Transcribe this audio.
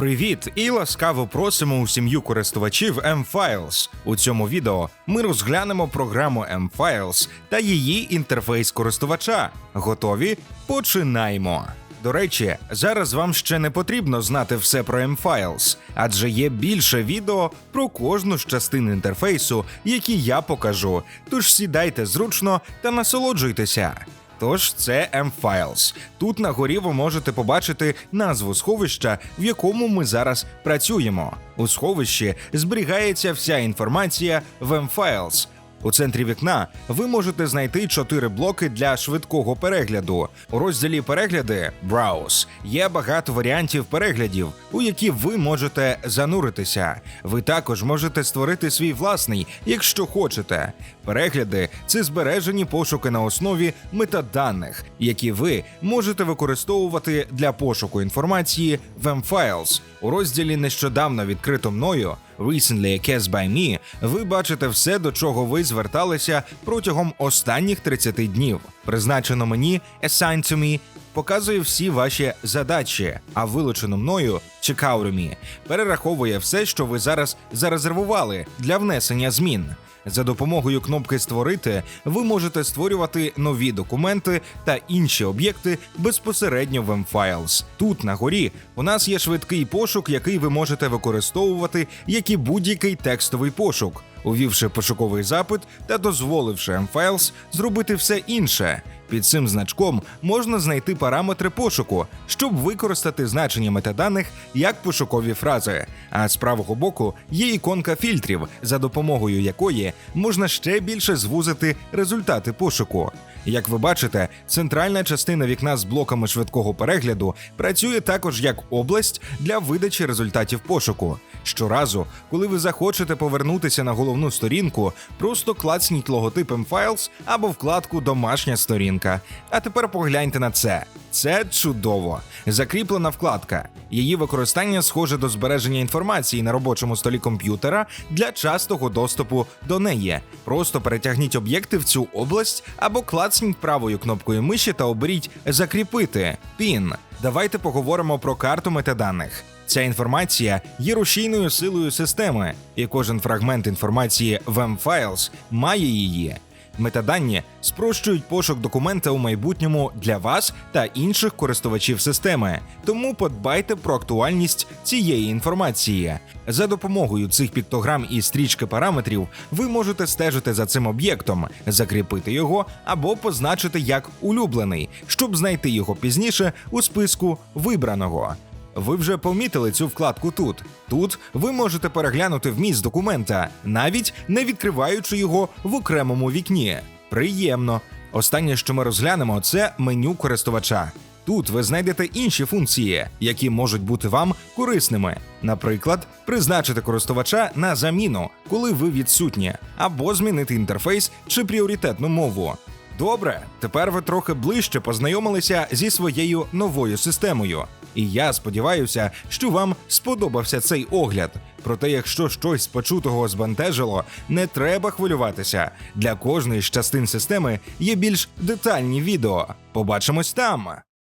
Привіт і ласкаво просимо у сім'ю користувачів M-Files. У цьому відео ми розглянемо програму M-Files та її інтерфейс користувача. Готові? Починаємо. До речі, зараз вам ще не потрібно знати все про M-Files, адже є більше відео про кожну з частин інтерфейсу, які я покажу. Тож сідайте зручно та насолоджуйтеся. Тож це M-Files. Тут на горі ви можете побачити назву сховища, в якому ми зараз працюємо. У сховищі зберігається вся інформація в M-Files. У центрі вікна ви можете знайти чотири блоки для швидкого перегляду. У розділі перегляди Browse є багато варіантів переглядів, у які ви можете зануритися. Ви також можете створити свій власний, якщо хочете. Перегляди це збережені пошуки на основі метаданих, які ви можете використовувати для пошуку інформації в M-Files. У розділі нещодавно відкрито мною Recently Cast by Me ви бачите все, до чого ви зверталися протягом останніх 30 днів. Призначено мені Assign to Me показує всі ваші задачі, а вилучено мною Me перераховує все, що ви зараз зарезервували для внесення змін. За допомогою кнопки Створити ви можете створювати нові документи та інші об'єкти безпосередньо в M-Files. Тут на горі у нас є швидкий пошук, який ви можете використовувати як і будь-який текстовий пошук, увівши пошуковий запит та дозволивши M-Files зробити все інше. Під цим значком можна знайти параметри пошуку, щоб використати значення метаданих як пошукові фрази. А з правого боку є іконка фільтрів, за допомогою якої можна ще більше звузити результати пошуку. Як ви бачите, центральна частина вікна з блоками швидкого перегляду працює також як область для видачі результатів пошуку. Щоразу, коли ви захочете повернутися на головну сторінку, просто клацніть логотип M-Files або вкладку Домашня сторінка. А тепер погляньте на це. Це чудово. Закріплена вкладка. Її використання схоже до збереження інформації на робочому столі комп'ютера для частого доступу до неї. Просто перетягніть об'єкти в цю область або клацніть правою кнопкою миші та оберіть Закріпити Пін. Давайте поговоримо про карту метаданих. Ця інформація є рушійною силою системи, і кожен фрагмент інформації в M-Files має її. Метадані спрощують пошук документа у майбутньому для вас та інших користувачів системи, тому подбайте про актуальність цієї інформації. За допомогою цих піктограм і стрічки параметрів ви можете стежити за цим об'єктом, закріпити його або позначити як улюблений, щоб знайти його пізніше у списку вибраного. Ви вже помітили цю вкладку тут. Тут ви можете переглянути вміст документа, навіть не відкриваючи його в окремому вікні. Приємно. Останнє, що ми розглянемо, це меню користувача. Тут ви знайдете інші функції, які можуть бути вам корисними. Наприклад, призначити користувача на заміну, коли ви відсутні, або змінити інтерфейс чи пріоритетну мову. Добре, тепер ви трохи ближче познайомилися зі своєю новою системою. І я сподіваюся, що вам сподобався цей огляд. Проте, якщо щось почутого збентежило, не треба хвилюватися. Для кожної з частин системи є більш детальні відео. Побачимось там.